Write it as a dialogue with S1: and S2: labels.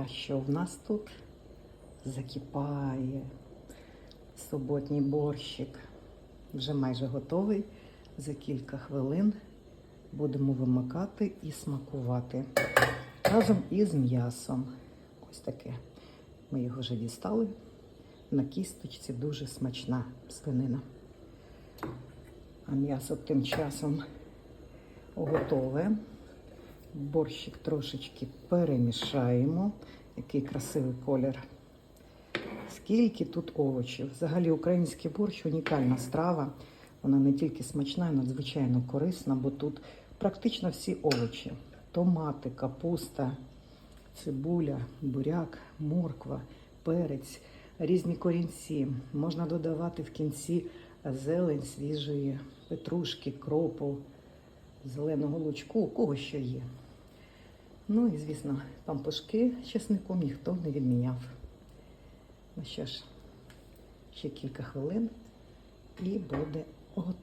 S1: А що в нас тут закипає? Суботній борщик. Вже майже готовий. За кілька хвилин будемо вимикати і смакувати разом із м'ясом. Ось таке. Ми його вже дістали. На кісточці дуже смачна свинина. А м'ясо тим часом готове. Борщик трошечки перемішаємо. Який красивий колір. Скільки тут овочів. Взагалі український борщ унікальна страва. Вона не тільки смачна, а надзвичайно корисна, бо тут практично всі овочі: томати, капуста, цибуля, буряк, морква, перець, різні корінці. Можна додавати в кінці зелень свіжої, петрушки, кропу, зеленого лучку, у кого що є. Ну і, звісно, пампушки з чесником ніхто не відміняв. Ну що ж, ще кілька хвилин і буде готово.